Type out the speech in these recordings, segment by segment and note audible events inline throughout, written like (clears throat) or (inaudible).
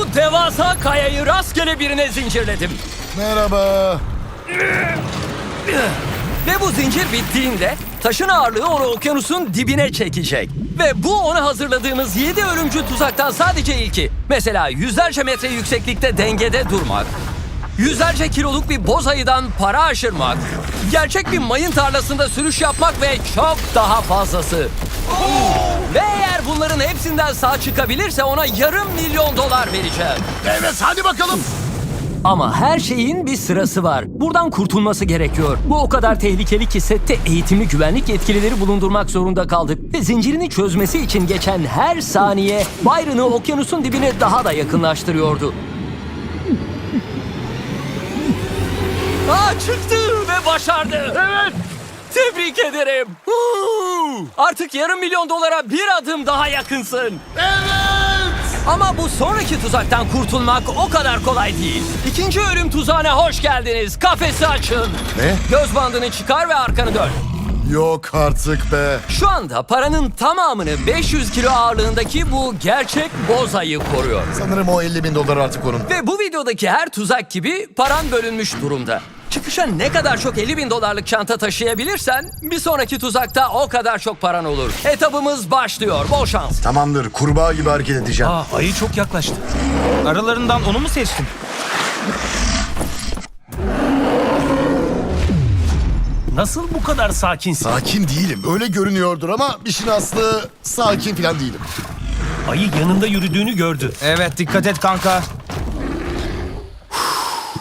Bu devasa kayayı rastgele birine zincirledim. Merhaba. Ve bu zincir bittiğinde taşın ağırlığı onu okyanusun dibine çekecek. Ve bu ona hazırladığımız 7 ölümcül tuzaktan sadece ilki. Mesela yüzlerce metre yükseklikte dengede durmak, yüzlerce kiloluk bir boz ayıdan para aşırmak, gerçek bir mayın tarlasında sürüş yapmak ve çok daha fazlası. Ve eğer bunların hepsinden sağ çıkabilirse ona yarım milyon dolar vereceğim. Evet hadi bakalım. Ama her şeyin bir sırası var. Buradan kurtulması gerekiyor. Bu o kadar tehlikeli ki sette eğitimli güvenlik yetkilileri bulundurmak zorunda kaldık. Ve zincirini çözmesi için geçen her saniye Byron'ı okyanusun dibine daha da yakınlaştırıyordu. Aa çıktı ve başardı. Evet. Tebrik ederim. Huu! Artık yarım milyon dolara bir adım daha yakınsın. Evet. Ama bu sonraki tuzaktan kurtulmak o kadar kolay değil. İkinci ölüm tuzağına hoş geldiniz. Kafesi açın. Ne? Göz bandını çıkar ve arkanı dön. Yok artık be. Şu anda paranın tamamını 500 kilo ağırlığındaki bu gerçek boz ayı koruyor. Sanırım o 50 bin dolar artık onun. Ve bu videodaki her tuzak gibi paran bölünmüş durumda. Çıkışa ne kadar çok 50 bin dolarlık çanta taşıyabilirsen bir sonraki tuzakta o kadar çok paran olur. Etabımız başlıyor. Bol şans. Tamamdır kurbağa gibi hareket edeceğim. Aa, ayı çok yaklaştı. Aralarından onu mu seçtin? Nasıl bu kadar sakinsin? Sakin değilim. Öyle görünüyordur ama işin aslı sakin falan değilim. Ayı yanında yürüdüğünü gördü. Evet dikkat et kanka.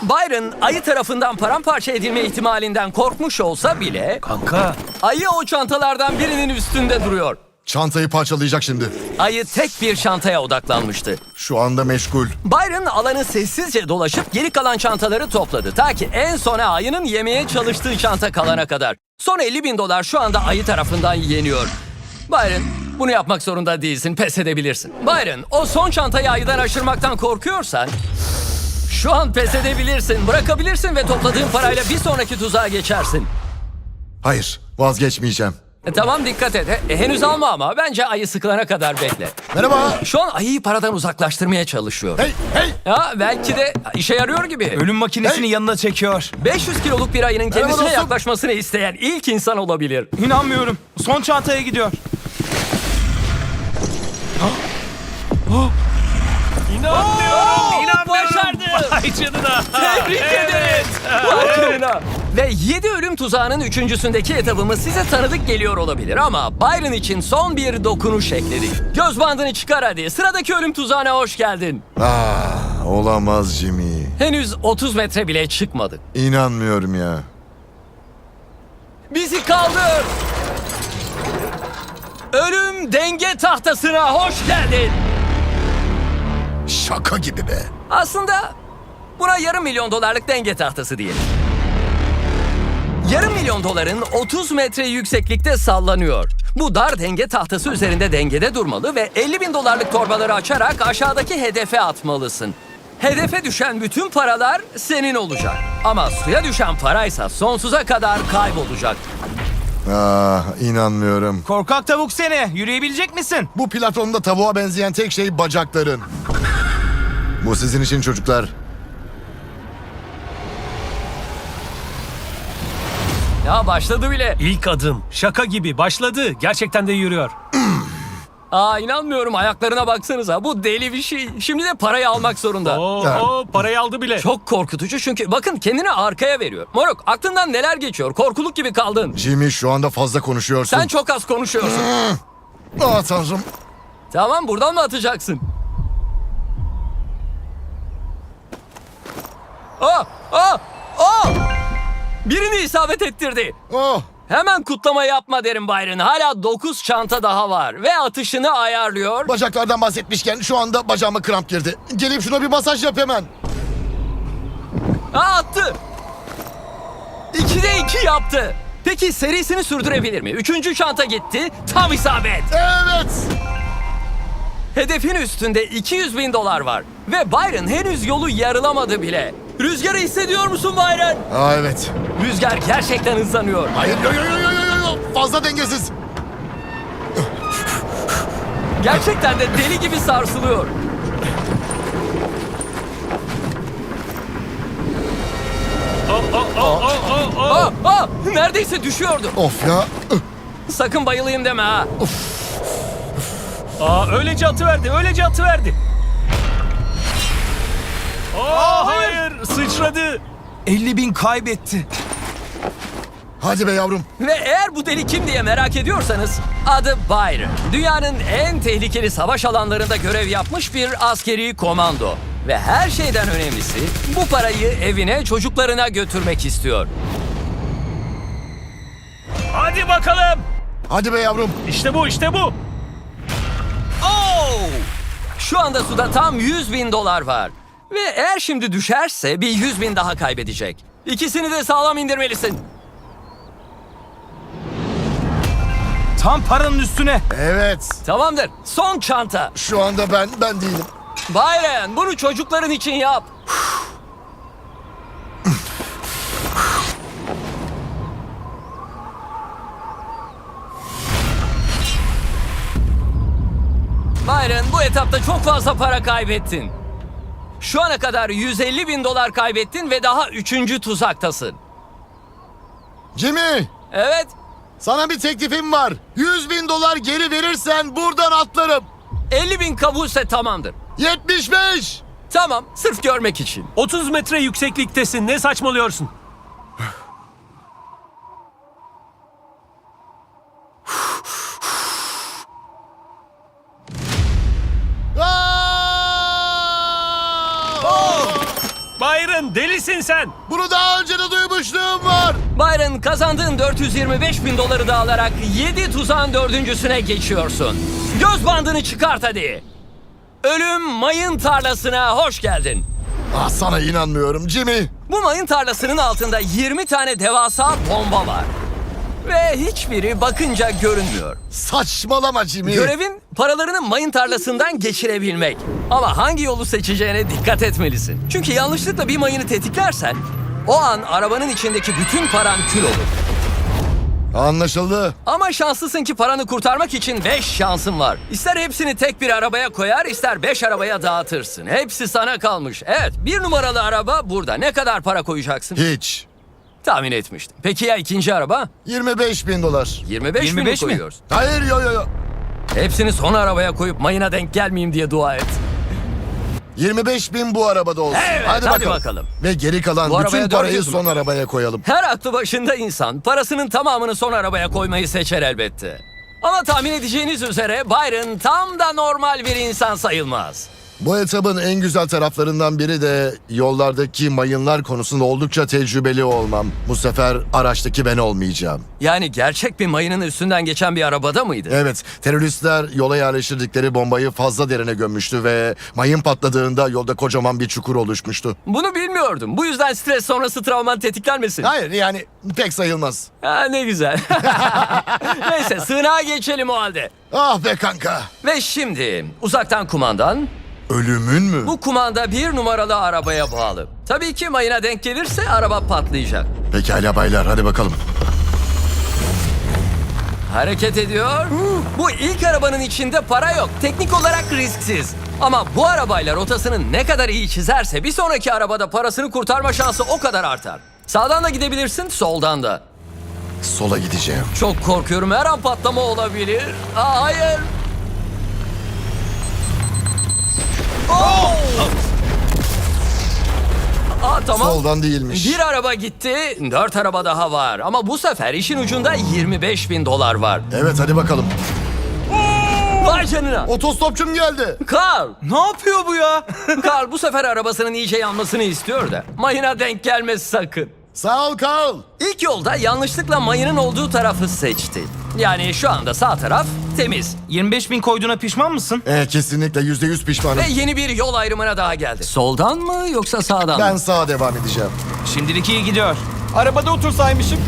Byron ayı tarafından paramparça edilme ihtimalinden korkmuş olsa bile Kanka, ayı o çantalardan birinin üstünde duruyor. Çantayı parçalayacak şimdi. Ayı tek bir çantaya odaklanmıştı. Şu anda meşgul. Byron alanı sessizce dolaşıp geri kalan çantaları topladı. Ta ki en sona ayının yemeye çalıştığı çanta kalana kadar. Son 50 bin dolar şu anda ayı tarafından yeniyor. Byron bunu yapmak zorunda değilsin pes edebilirsin. Byron o son çantayı ayıdan aşırmaktan korkuyorsan şu an pes edebilirsin. Bırakabilirsin ve topladığın parayla bir sonraki tuzağa geçersin. Hayır vazgeçmeyeceğim. E, tamam dikkat et. He- henüz alma ama bence ayı sıkılana kadar bekle. Merhaba. Şu an ayıyı paradan uzaklaştırmaya çalışıyor. Hey hey. Ya belki de işe yarıyor gibi. Ölüm makinesini Hey! yanına çekiyor. 500 kiloluk bir ayının kendisine dostum. yaklaşmasını isteyen ilk insan olabilir. İnanmıyorum. Son çantaya gidiyor. İnanmıyorum, inanmıyorum. başardı. Vay canına. Tebrik ederiz. Vay canına. Ve 7 ölüm tuzağının üçüncüsündeki etabımız size tanıdık geliyor olabilir ama Byron için son bir dokunuş ekledik. Göz bandını çıkar hadi. Sıradaki ölüm tuzağına hoş geldin. Ah, olamaz Jimmy. Henüz 30 metre bile çıkmadık. İnanmıyorum ya. Bizi kaldır. Ölüm denge tahtasına hoş geldin. Şaka gibi be. Aslında buna yarım milyon dolarlık denge tahtası diyelim. Yarım milyon doların 30 metre yükseklikte sallanıyor. Bu dar denge tahtası üzerinde dengede durmalı ve 50 bin dolarlık torbaları açarak aşağıdaki hedefe atmalısın. Hedefe düşen bütün paralar senin olacak. Ama suya düşen paraysa sonsuza kadar kaybolacak. Ah inanmıyorum. Korkak tavuk seni. Yürüyebilecek misin? Bu platformda tavuğa benzeyen tek şey bacakların. Bu sizin için çocuklar. Ya başladı bile. İlk adım. Şaka gibi başladı. Gerçekten de yürüyor. (clears throat) Aa inanmıyorum ayaklarına baksanıza. Bu deli bir şey. Şimdi de parayı almak zorunda. Oo, oo, parayı aldı bile. Çok korkutucu çünkü bakın kendini arkaya veriyor. Moruk aklından neler geçiyor? Korkuluk gibi kaldın. Jimmy şu anda fazla konuşuyorsun. Sen çok az konuşuyorsun. (clears throat) Ah tanrım. tamam buradan mı atacaksın? Aa! Aa! Aa! Birini isabet ettirdi. Oh. Hemen kutlama yapma derim Byron. Hala 9 çanta daha var ve atışını ayarlıyor. Bacaklardan bahsetmişken şu anda bacağıma kramp girdi. Gelip şuna bir masaj yap hemen. Aa, attı. 2'de 2 yaptı. Peki serisini sürdürebilir mi? Üçüncü çanta gitti. Tam isabet. Evet. Hedefin üstünde 200 bin dolar var. Ve Byron henüz yolu yarılamadı bile. Rüzgarı hissediyor musun Bayren? Aa evet. Rüzgar gerçekten hızlanıyor. Hayır yo yo yo yo yo fazla dengesiz. Gerçekten de deli gibi sarsılıyor. Aa, aa, neredeyse düşüyordu. Of ya. Sakın bayılayım deme ha. Aa, öylece atıverdi, öylece atıverdi. Aa hayır, sıçradı. 50 bin kaybetti. Hadi be yavrum. Ve eğer bu deli kim diye merak ediyorsanız adı Byron. Dünyanın en tehlikeli savaş alanlarında görev yapmış bir askeri komando. Ve her şeyden önemlisi bu parayı evine çocuklarına götürmek istiyor. Hadi bakalım. Hadi be yavrum. İşte bu, işte bu. Oh! Şu anda suda tam 100 bin dolar var. Ve eğer şimdi düşerse bir 100 bin daha kaybedecek. İkisini de sağlam indirmelisin. Tam paranın üstüne. Evet. Tamamdır. Son çanta. Şu anda ben ben değilim. Byron bunu çocukların için yap. Byron bu etapta çok fazla para kaybettin. Şu ana kadar 150 bin dolar kaybettin ve daha üçüncü tuzaktasın. Jimmy. Evet, Sana bir teklifim var. 100 bin dolar geri verirsen buradan atlarım. 50 bin kabulse tamamdır. 75. Tamam, sırf görmek için. 30 metre yüksekliktesin, ne saçmalıyorsun? Delisin sen. Bunu daha önce de duymuşluğum var. Byron kazandığın 425 bin doları da alarak 7 tuzağın dördüncüsüne geçiyorsun. Göz bandını çıkart hadi. Ölüm mayın tarlasına hoş geldin. Ah sana inanmıyorum Jimmy. Bu mayın tarlasının altında 20 tane devasa bomba var. Ve hiçbiri bakınca görünmüyor. Saçmalama Jimmy. Görevin paralarını mayın tarlasından geçirebilmek. Ama hangi yolu seçeceğine dikkat etmelisin. Çünkü yanlışlıkla bir mayını tetiklersen o an arabanın içindeki bütün paran kül olur. Anlaşıldı. Ama şanslısın ki paranı kurtarmak için 5 şansın var. İster hepsini tek bir arabaya koyar, ister 5 arabaya dağıtırsın. Hepsi sana kalmış. Evet, bir numaralı araba burada. Ne kadar para koyacaksın? Hiç. Tahmin etmiştim. Peki ya ikinci araba? 25 bin dolar. 25, 25 bin mi mi? koyuyorsun? Hayır yo yo yo. Hepsini son arabaya koyup mayına denk gelmeyeyim diye dua et. 25 bin bu arabada olsun. Evet, hadi, hadi bakalım. bakalım. Ve geri kalan Bu arabaya bütün parayı dört yüz mü? son arabaya koyalım. Her aklı başında insan parasının tamamını son arabaya koymayı seçer elbette. Ama tahmin edeceğiniz üzere Byron tam da normal bir insan sayılmaz. Bu etabın en güzel taraflarından biri de yollardaki mayınlar konusunda oldukça tecrübeli olmam. Bu sefer araçtaki ben olmayacağım. Yani gerçek bir mayının üstünden geçen bir arabada mıydı? Evet, teröristler yola yerleştirdikleri bombayı fazla derine gömmüştü ve mayın patladığında yolda kocaman bir çukur oluşmuştu. Bunu bilmiyordum. Bu yüzden stres sonrası travman tetiklenmesin. Hayır yani pek sayılmaz. Ha, ne güzel. (laughs) Neyse sığınağa geçelim o halde. Ah be kanka. Ve şimdi uzaktan kumandan. Ölümün mü? Bu kumanda bir numaralı arabaya bağlı. Tabii ki mayına denk gelirse araba patlayacak. Pekala baylar hadi bakalım. Hareket ediyor. Bu ilk arabanın içinde para yok. Teknik olarak risksiz. Ama bu arabayla rotasını ne kadar iyi çizerse bir sonraki arabada parasını kurtarma şansı o kadar artar. Sağdan da gidebilirsin, soldan da. Sola gideceğim. Çok korkuyorum her an patlama olabilir. Aa, hayır. Oh! Aa, tamam. Soldan değilmiş. Bir araba gitti, dört araba daha var. Ama bu sefer işin ucunda 25 bin dolar var. Evet hadi bakalım. Vay canına. Otostopçum geldi. Carl, Ne yapıyor bu ya? (laughs) Carl bu sefer arabasının iyice yanmasını istiyor da. Mayına denk gelmez sakın. Sağ ol Carl. İlk yolda yanlışlıkla mayının olduğu tarafı seçti. Yani şu anda sağ taraf temiz. 25 bin koyduğuna pişman mısın? Eh, kesinlikle yüzde yüz pişmanım. Ve yeni bir yol ayrımına daha geldi. Soldan mı yoksa sağdan Ben mı? sağa devam edeceğim. Şimdilik iyi gidiyor. Arabada otursaymışım.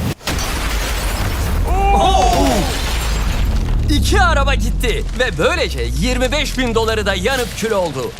İki araba gitti ve böylece 25 bin doları da yanıp kül oldu.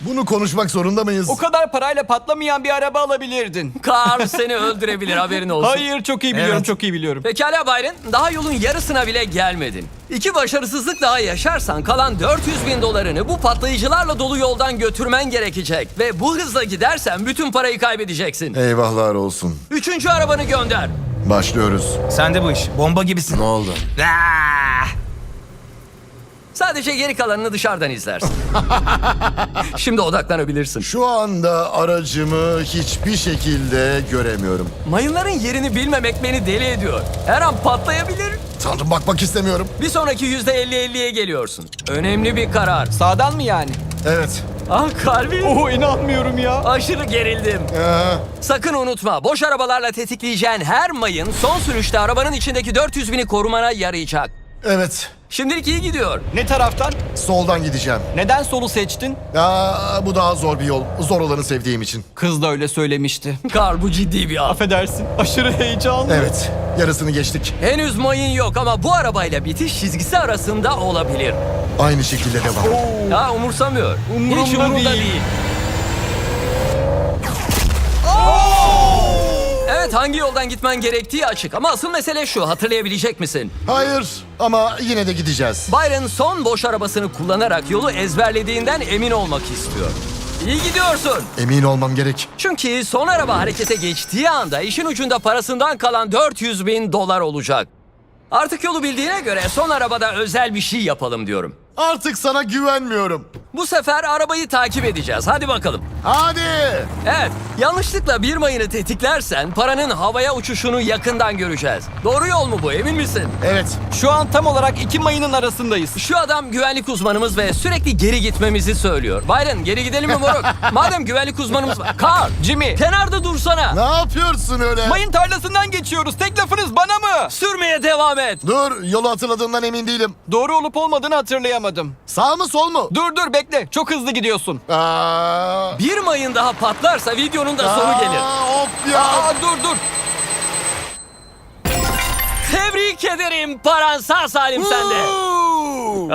Bunu konuşmak zorunda mıyız? O kadar parayla patlamayan bir araba alabilirdin. Carl seni öldürebilir haberin olsun. Hayır çok iyi biliyorum Evet. çok iyi biliyorum. Pekala Byron, daha yolun yarısına bile gelmedin. İki başarısızlık daha yaşarsan kalan 400 bin dolarını bu patlayıcılarla dolu yoldan götürmen gerekecek. Ve bu hızla gidersen bütün parayı kaybedeceksin. Eyvahlar olsun. Üçüncü arabanı gönder. Başlıyoruz. Sen de bu iş. Bomba gibisin. Ne oldu? Ah! Sadece geri kalanını dışarıdan izlersin. (laughs) Şimdi odaklanabilirsin. Şu anda aracımı hiçbir şekilde göremiyorum. Mayınların yerini bilmemek beni deli ediyor. Her an patlayabilir. Tanrım bakmak istemiyorum. Bir sonraki yüzde 50-50'ye geliyorsun. Önemli bir karar. Sağdan mı yani? Evet. Ah kalbim. Oo inanmıyorum ya. Aşırı gerildim. Ee, Sakın unutma boş arabalarla tetikleyeceğin her mayın son sürüşte arabanın içindeki 400 bini korumana yarayacak. evet. Şimdilik iyi gidiyor. Ne taraftan? Soldan gideceğim. Neden solu seçtin? Aa, bu daha zor bir yol. Zor olanı sevdiğim için. Kız da öyle söylemişti. (laughs) Kar bu ciddi bir af. Affedersin. Aşırı heyecanlı. Evet. Yarısını geçtik. Henüz mayın yok ama bu arabayla bitiş çizgisi arasında olabilir. Aynı şekilde devam. Ha umursamıyor. Umurumda Hiç umurunda değil. değil. Evet hangi yoldan gitmen gerektiği açık ama asıl mesele şu hatırlayabilecek misin? Hayır ama yine de gideceğiz. Byron son boş arabasını kullanarak yolu ezberlediğinden emin olmak istiyor. İyi gidiyorsun. Emin olmam gerek. Çünkü son araba harekete geçtiği anda işin ucunda parasından kalan 400 bin dolar olacak. Artık yolu bildiğine göre son arabada özel bir şey yapalım diyorum. Artık sana güvenmiyorum. Bu sefer arabayı takip edeceğiz. Hadi bakalım. Hadi. Evet, yanlışlıkla bir mayını tetiklersen paranın havaya uçuşunu yakından göreceğiz. Doğru yol mu bu emin misin? Evet. Şu an tam olarak iki mayının arasındayız. Şu adam güvenlik uzmanımız ve sürekli geri gitmemizi söylüyor. Byron geri gidelim mi moruk? (laughs) Madem güvenlik uzmanımız var. Carl, Jimmy. kenarda dursana. Ne yapıyorsun öyle? Mayın tarlasından geçiyoruz. Tek lafınız bana mı? Sürmeye devam et. Dur yolu hatırladığımdan emin değilim. Doğru olup olmadığını hatırlayamadım. Sağ mı sol mu? Dur dur bekle. Çok hızlı gidiyorsun. Aa, Bir mayın daha patlarsa videonun da sonu aa, gelir. Of ya. Aa dur dur. Tebrik ederim. Paran sağ salim sende.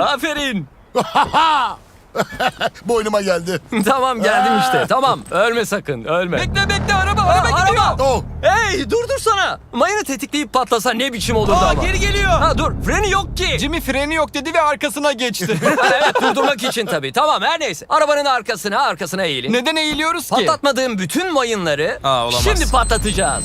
Aferin. (laughs) (laughs) Boynuma geldi. (laughs) tamam geldim işte. Tamam ölme sakın ölme. Bekle bekle araba Aa, araba gidiyor. araba. Oh. Hey durdursana. Mayını tetikleyip patlasa ne biçim olurdu Aa ama. geri geliyor. Ha dur freni yok ki. Jimmy freni yok dedi ve arkasına geçti. (laughs) Evet durdurmak için tabii. Tamam her neyse. Arabanın arkasına arkasına eğilin. Neden eğiliyoruz ki? Patlatmadığım bütün mayınları Aa, olamaz. şimdi patlatacağız.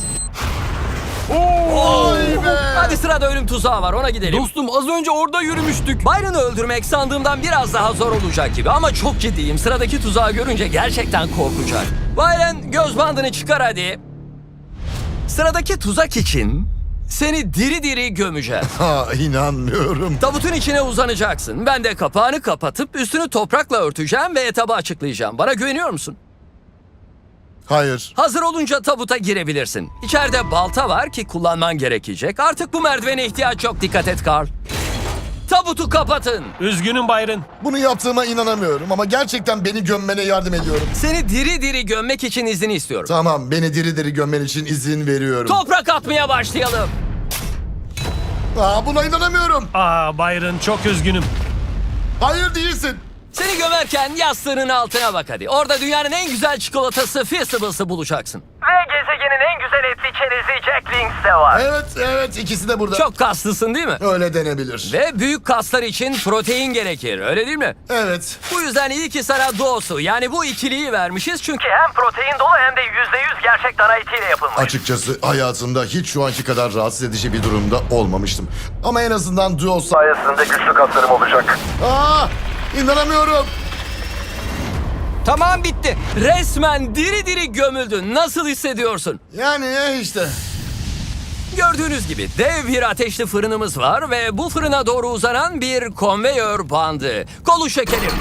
Vay be. Hadi sırada ölüm tuzağı var ona gidelim. Dostum az önce orada yürümüştük. Byron'ı öldürmek sandığımdan biraz daha zor olacak gibi ama çok ciddiyim. Sıradaki tuzağı görünce gerçekten korkacak. Byron göz bandını çıkar hadi. Sıradaki tuzak için seni diri diri gömeceğiz. Ha inanmıyorum. Tabutun içine uzanacaksın. Ben de kapağını kapatıp üstünü toprakla örteceğim ve etabı açıklayacağım. Bana güveniyor musun? Hayır. Hazır olunca tabuta girebilirsin. İçeride balta var ki kullanman gerekecek. Artık bu merdivene ihtiyaç yok. Dikkat et Carl. Tabutu kapatın. Üzgünüm Byron. Bunu yaptığıma inanamıyorum ama gerçekten beni gömmene yardım ediyorum. Seni diri diri gömmek için izni istiyorum. Tamam beni diri diri gömmen için izin veriyorum. Toprak atmaya başlayalım. Aa, buna inanamıyorum. Aa Byron çok üzgünüm. Hayır değilsin. Seni gömerken yastığının altına bak hadi. Orada dünyanın en güzel çikolatası Feastables'ı bulacaksın. Ve gezegenin en güzel etli çerezi Jack Links de var. Evet evet ikisi de burada. Çok kaslısın değil mi? Öyle denebilir. Ve büyük kaslar için protein gerekir öyle değil mi? Evet. Bu yüzden iyi ki sana doğusu yani bu ikiliyi vermişiz çünkü hem protein dolu hem de %100 gerçek dana etiyle yapılmış. Açıkçası hayatımda hiç şu anki kadar rahatsız edici bir durumda olmamıştım. Ama en azından duo sayesinde güçlü kaslarım olacak. Aa, inanamıyorum. Tamam bitti. Resmen diri diri gömüldün. Nasıl hissediyorsun? Yani e, işte. Gördüğünüz gibi dev bir ateşli fırınımız var ve bu fırına doğru uzanan bir konveyör bandı. Kolu şekerim.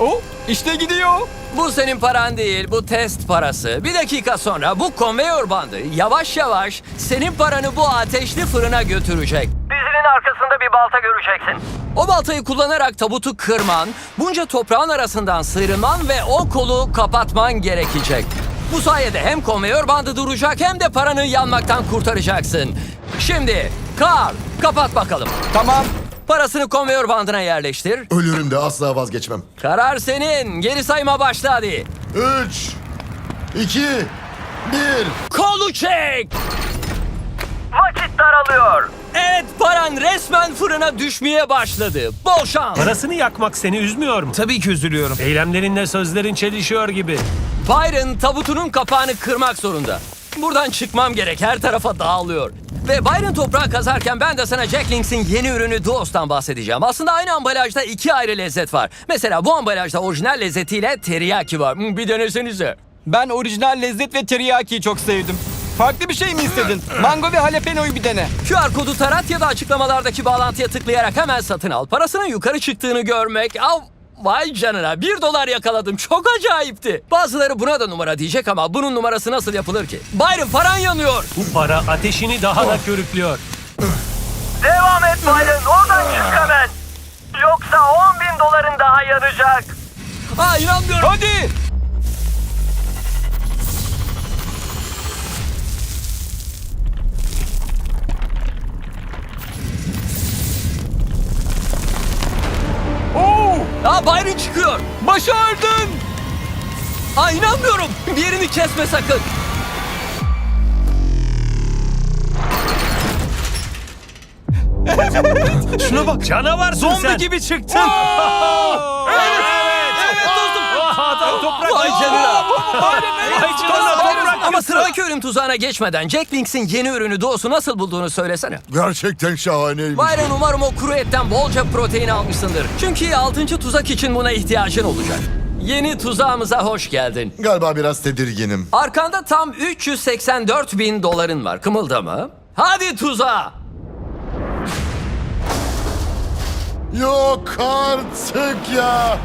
Oh işte gidiyor. Bu senin paran değil, bu test parası. Bir dakika sonra bu konveyör bandı yavaş yavaş senin paranı bu ateşli fırına götürecek. Dizinin arkasında bir balta göreceksin. O baltayı kullanarak tabutu kırman, bunca toprağın arasından sıyrılman ve o kolu kapatman gerekecek. Bu sayede hem konveyör bandı duracak hem de paranı yanmaktan kurtaracaksın. Şimdi Carl kapat bakalım. Tamam. Parasını konveyör bandına yerleştir. Ölürüm de asla vazgeçmem. Karar senin. Geri sayma başla hadi. 3, 2, 1. Kolu çek! Vakit daralıyor. Evet paran resmen fırına düşmeye başladı. Bol şans. Parasını yakmak seni üzmüyor mu? Tabii ki üzülüyorum. Eylemlerinle sözlerin çelişiyor gibi. Byron tabutunun kapağını kırmak zorunda. Buradan çıkmam gerek her tarafa dağılıyor. Ve Byron toprağı kazarken ben de sana Jack Links'in yeni ürünü Duos'tan bahsedeceğim. Aslında aynı ambalajda iki ayrı lezzet var. Mesela bu ambalajda orijinal lezzetiyle teriyaki var. Hmm, Bir denesenize. Ben orijinal lezzet ve teriyakiyi çok sevdim. Farklı bir şey mi istedin? Mango ve jalapeno'yu bir dene. QR kodu tarat ya da açıklamalardaki bağlantıya tıklayarak hemen satın al. Parasının yukarı çıktığını görmek... Av, vay canına bir dolar yakaladım. Çok acayipti. Bazıları buna da numara diyecek ama bunun numarası nasıl yapılır ki? Byron paran yanıyor. Bu para ateşini daha da körüklüyor. Devam et Byron. Oradan çık hemen. Yoksa 10 bin doların daha yanacak. Aa inanmıyorum. Hadi! Aa Byron çıkıyor. Başardın! Aa inanmıyorum. Bir yerini kesme sakın. Şuna bak. Canavarsın Zombi sen. gibi çıktın. Evet dostum. Adam toprak. Vay canına. Ama sıradaki ölüm tuzağına geçmeden Jack Links'in yeni ürünü Doğusu nasıl bulduğunu söylesene. Gerçekten şahaneymiş. Byron umarım o kuru etten bolca protein almışsındır. Çünkü 6. tuzak için buna ihtiyacın olacak. Yeni tuzağımıza hoş geldin. Galiba biraz tedirginim. Arkanda tam 384 bin doların var. Kımıldama. Hadi tuzağa. Yok artık ya.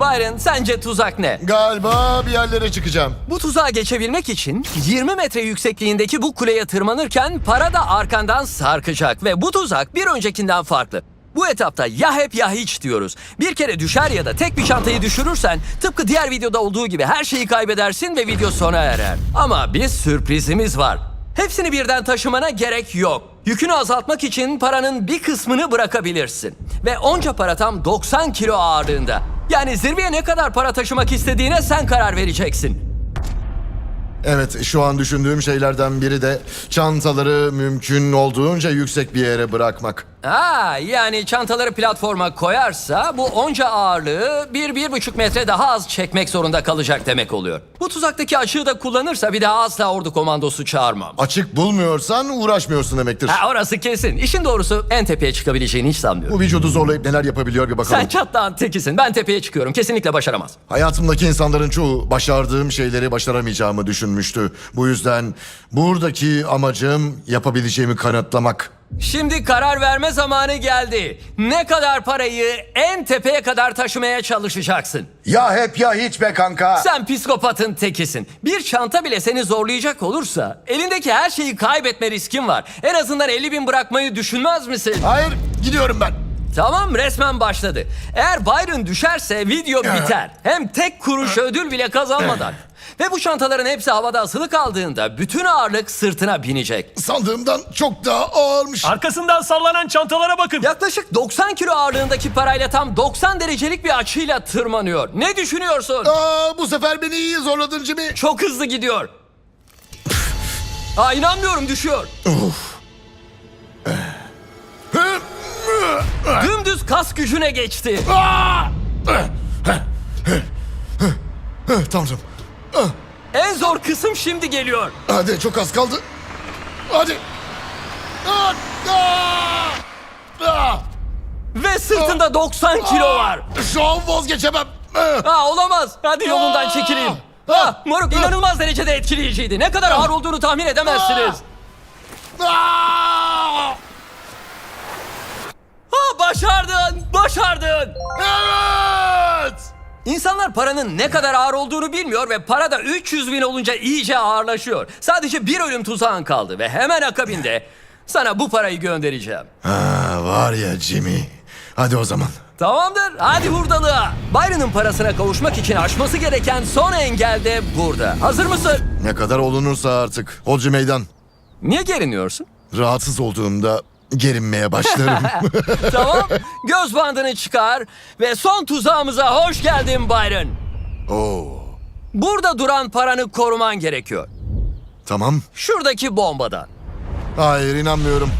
Byron sence tuzak ne? Galiba bir yerlere çıkacağım. Bu tuzağa geçebilmek için 20 metre yüksekliğindeki bu kuleye tırmanırken para da arkandan sarkacak ve bu tuzak bir öncekinden farklı. Bu etapta ya hep ya hiç diyoruz. Bir kere düşer ya da tek bir çantayı düşürürsen tıpkı diğer videoda olduğu gibi her şeyi kaybedersin ve video sona erer. Ama bir sürprizimiz var. Hepsini birden taşımana gerek yok. Yükünü azaltmak için paranın bir kısmını bırakabilirsin. Ve onca para tam 90 kilo ağırlığında. Yani zirveye ne kadar para taşımak istediğine sen karar vereceksin. Evet şu an düşündüğüm şeylerden biri de çantaları mümkün olduğunca yüksek bir yere bırakmak. Ha, yani çantaları platforma koyarsa bu onca ağırlığı bir, bir buçuk metre daha az çekmek zorunda kalacak demek oluyor. Bu tuzaktaki açığı da kullanırsa bir daha asla ordu komandosu çağırmam. Açık bulmuyorsan uğraşmıyorsun demektir. Ha, orası kesin. İşin doğrusu en tepeye çıkabileceğini hiç sanmıyorum. Bu vücudu zorlayıp neler yapabiliyor bir bakalım. Sen çatlağın tekisin. Ben tepeye çıkıyorum. Kesinlikle başaramaz. Hayatımdaki insanların çoğu başardığım şeyleri başaramayacağımı düşünmüştü. Bu yüzden buradaki amacım yapabileceğimi kanıtlamak. Şimdi karar verme zamanı geldi. Ne kadar parayı en tepeye kadar taşımaya çalışacaksın? Ya hep ya hiç be kanka. Sen psikopatın tekisin. Bir çanta bile seni zorlayacak olursa elindeki her şeyi kaybetme riskin var. En azından 50 bin bırakmayı düşünmez misin? Hayır gidiyorum ben. Tamam resmen başladı. Eğer Byron düşerse video (laughs) biter. Hem tek kuruş ödül bile kazanmadan. Ve bu çantaların hepsi havada asılı kaldığında bütün ağırlık sırtına binecek. Sandığımdan çok daha ağırmış. Arkasından sallanan çantalara bakın. Yaklaşık 90 kilo ağırlığındaki parayla tam 90 derecelik bir açıyla tırmanıyor. Ne düşünüyorsun? Aa, bu sefer beni iyi zorladın Jimmy. Çok hızlı gidiyor. Aa inanmıyorum düşüyor. Dümdüz kas gücüne geçti. Tanrım. En zor kısım şimdi geliyor. Hadi çok az kaldı. Hadi. Ve sırtında 90 kilo var. Şu an vazgeçemem. Ha olamaz. Hadi yolundan çekileyim. Ha moruk inanılmaz derecede etkileyiciydi. Ne kadar ağır olduğunu tahmin edemezsiniz. Ha başardın. Başardın. Evet. İnsanlar paranın ne kadar ağır olduğunu bilmiyor ve para da 300 bin olunca iyice ağırlaşıyor. Sadece bir ölüm tuzağın kaldı ve hemen akabinde sana bu parayı göndereceğim. Ha, var ya Jimmy. Hadi o zaman. Tamamdır, hadi hurdalığa. Byron'ın parasına kavuşmak için aşması gereken son engel de burada. Hazır mısın? Ne kadar olunursa artık. Holcu meydan. Niye geriniyorsun? Rahatsız olduğumda gerinmeye başlarım. (laughs) tamam, göz bandını çıkar ve son tuzağımıza hoş geldin Byron. Oo. Burada duran paranı koruman gerekiyor. Tamam. Şuradaki bombadan. Hayır inanmıyorum.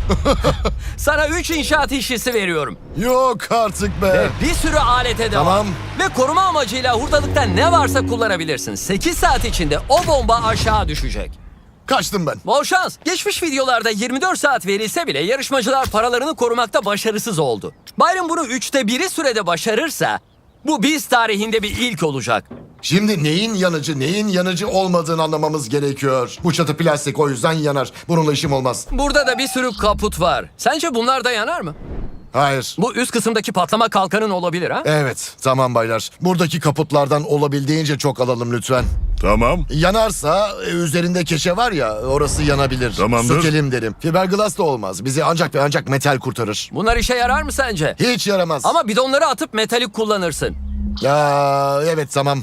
(laughs) Sana 3 inşaat işçisi veriyorum. Yok artık Ve be. bir sürü alete de var. Tamam. Ve koruma amacıyla hurdalıkta ne varsa kullanabilirsin. 8 saat içinde o bomba aşağı düşecek. Kaçtım ben. Bol şans. Geçmiş videolarda 24 saat verilse bile yarışmacılar paralarını korumakta başarısız oldu. Byron bunu üçte biri sürede başarırsa bu biz tarihinde bir ilk olacak. Şimdi neyin yanıcı, neyin yanıcı olmadığını anlamamız gerekiyor. Bu çatı plastik o yüzden yanar. Bununla işim olmaz. Burada da bir sürü kaput var. Sence bunlar da yanar mı? Hayır. Bu üst kısımdaki patlama kalkanın olabilir ha? Evet, tamam baylar. Buradaki kaputlardan olabildiğince çok alalım lütfen. Tamam. Yanarsa e, üzerinde keçe var ya orası yanabilir. Tamamdır. Sökelim derim. Fiberglass da olmaz. Bizi ancak ve ancak metal kurtarır. Bunlar işe yarar mı sence? Hiç yaramaz. Ama bidonları atıp metalik kullanırsın. Ya evet tamam.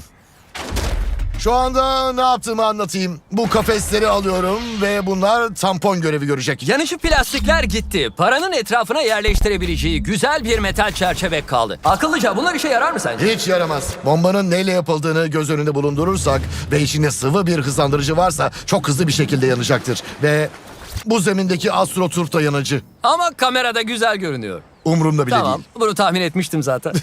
Şu anda ne yaptığımı anlatayım. Bu kafesleri alıyorum ve bunlar tampon görevi görecek. Yanıcı plastikler gitti. Paranın etrafına yerleştirebileceği güzel bir metal çerçeve kaldı. Akıllıca bunlar işe yarar mı sence? Hiç yaramaz. Bombanın neyle yapıldığını göz önünde bulundurursak ve içinde sıvı bir hızlandırıcı varsa çok hızlı bir şekilde yanacaktır. Ve bu zemindeki astroturf da yanıcı. Ama kamerada güzel görünüyor. Umurumda bile Tamam, değil. bunu tahmin etmiştim zaten.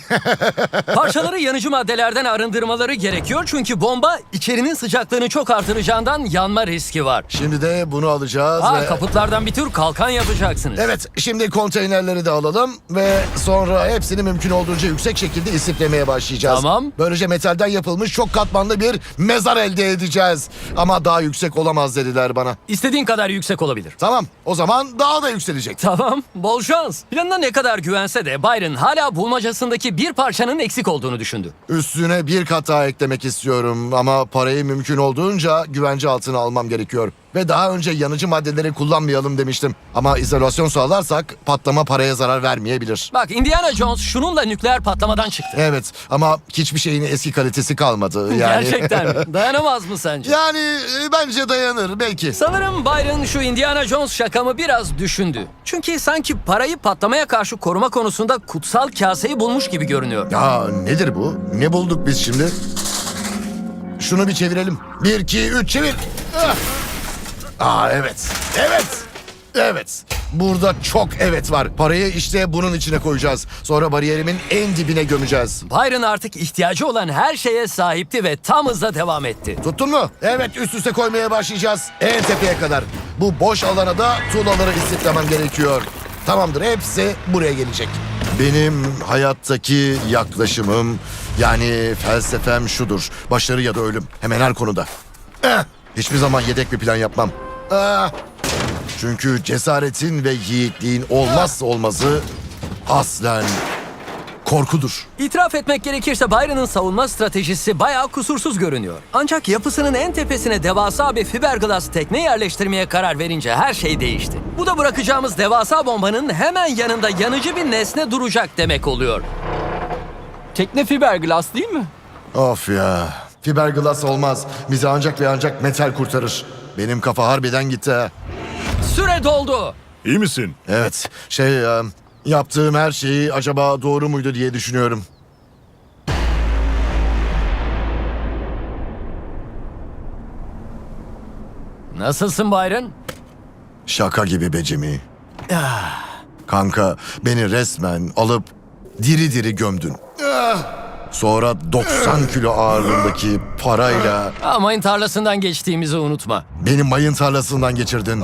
(laughs) Parçaları yanıcı maddelerden arındırmaları gerekiyor çünkü bomba içerinin sıcaklığını çok artıracağından yanma riski var. Şimdi de bunu alacağız Ha, ve... kaputlardan bir tür kalkan yapacaksınız. Evet, şimdi konteynerleri de alalım ve sonra hepsini mümkün olduğunca yüksek şekilde istiflemeye başlayacağız. Tamam. Böylece metalden yapılmış çok katmanlı bir mezar elde edeceğiz. Ama daha yüksek olamaz dediler bana. İstediğin kadar yüksek olabilir. Tamam, o zaman daha da yükselecek. Tamam, bol şans. Planına ne kadar güvense de Byron hala bulmacasındaki bir parçanın eksik olduğunu düşündü. Üstüne bir kat daha eklemek istiyorum ama parayı mümkün olduğunca güvence altına almam gerekiyor. Ve daha önce yanıcı maddeleri kullanmayalım demiştim. Ama izolasyon sağlarsak patlama paraya zarar vermeyebilir. Bak Indiana Jones şununla nükleer patlamadan çıktı. Evet ama hiçbir şeyin eski kalitesi kalmadı. (laughs) Yani... Gerçekten mi? (laughs) Dayanamaz mı sence? Yani e, bence dayanır belki. Sanırım Byron şu Indiana Jones şakamı biraz düşündü. Çünkü sanki parayı patlamaya karşı koruma konusunda kutsal kaseyi bulmuş gibi görünüyor. Ya nedir bu? Ne bulduk biz şimdi? Şunu bir çevirelim. Bir, iki, üç, çevir. Ah. Aa evet. Evet. Evet. Burada çok evet var. Parayı işte bunun içine koyacağız. Sonra bariyerimin en dibine gömeceğiz. Byron artık ihtiyacı olan her şeye sahipti ve tam hızla devam etti. Tuttun mu? Evet üst üste koymaya başlayacağız. En tepeye kadar. Bu boş alana da tuğlaları istiflemem gerekiyor. Tamamdır hepsi buraya gelecek. Benim hayattaki yaklaşımım yani felsefem şudur. Başarı ya da ölüm. Hemen her konuda. Eh, hiçbir zaman yedek bir plan yapmam. Ah, çünkü cesaretin ve yiğitliğin olmazsa olmazı aslen korkudur. İtiraf etmek gerekirse Byron'ın savunma stratejisi bayağı kusursuz görünüyor. Ancak yapısının en tepesine devasa bir fiberglass tekne yerleştirmeye karar verince her şey değişti. Bu da bırakacağımız devasa bombanın hemen yanında yanıcı bir nesne duracak demek oluyor. Tekne fiberglass değil mi? Of ya. Fiberglass olmaz. Bizi ancak ve ancak metal kurtarır. Benim kafa harbiden gitti ha. Süre doldu. İyi misin? Evet. Şey e, yaptığım her şeyi acaba doğru muydu diye düşünüyorum. Nasılsın Byron? Şaka gibi be Jimmy. Kanka beni resmen alıp diri diri gömdün. Sonra 90 kilo ağırlığındaki parayla Amayın tarlasından geçtiğimizi unutma. beni mayın tarlasından geçirdin.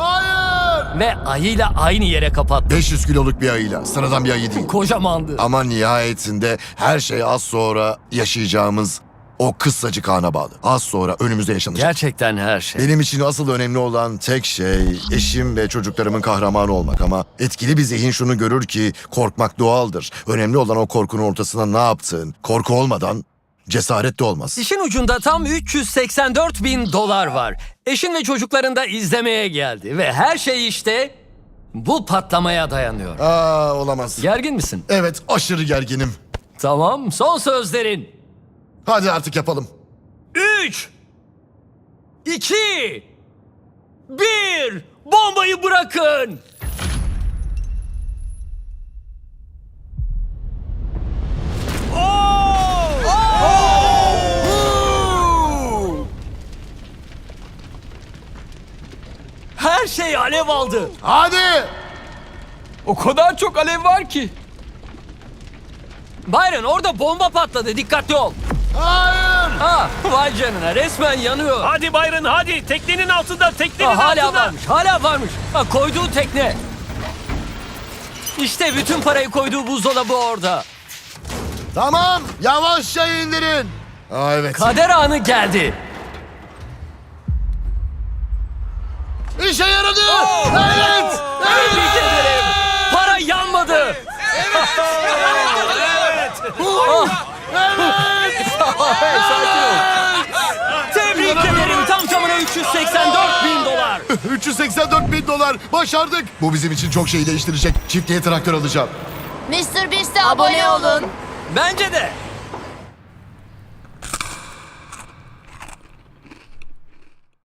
Ve ayıyla aynı yere kapattı. 500 kiloluk bir ayıyla. Sıradan bir ayı değil. Kocamandı. Ama nihayetinde her şey az sonra yaşayacağımız o kısacık ana bağlı. Az sonra önümüzde yaşanacak. Gerçekten her şey. Benim için asıl önemli olan tek şey eşim ve çocuklarımın kahramanı olmak ama etkili bir zihin şunu görür ki korkmak doğaldır. Önemli olan o korkunun ortasında ne yaptığın. Korku olmadan cesaret de olmaz. İşin ucunda tam 384 bin dolar var. Eşin ve çocukların da izlemeye geldi. Ve her şey işte bu patlamaya dayanıyor. Aa olamaz. Gergin misin? Evet aşırı gerginim. Tamam son sözlerin. Hadi artık yapalım. 3 2 1 Bombayı bırakın. Her şey alev aldı. Hadi! O kadar çok alev var ki. Byron orada bomba patladı. Dikkatli ol. Hayır! Ah vay canına resmen yanıyor. Hadi Byron hadi. Teknenin altında teknenin Ah, hala altında. varmış hala varmış. Ha, koyduğu tekne. İşte bütün parayı koyduğu buzdolabı orada. Tamam yavaşça indirin. Aa, evet. Kader anı geldi. İşe yaradı. Evet. Tebrik ederim. Para yanmadı. (laughs) Sakin ol. Tebrik ederim. Tam tamına 384 bin dolar. (laughs) 384 bin dolar. Başardık. Bu bizim için çok şey değiştirecek. Çiftliğe traktör alacağım. Mr. Beast'e abone olun. Bence de.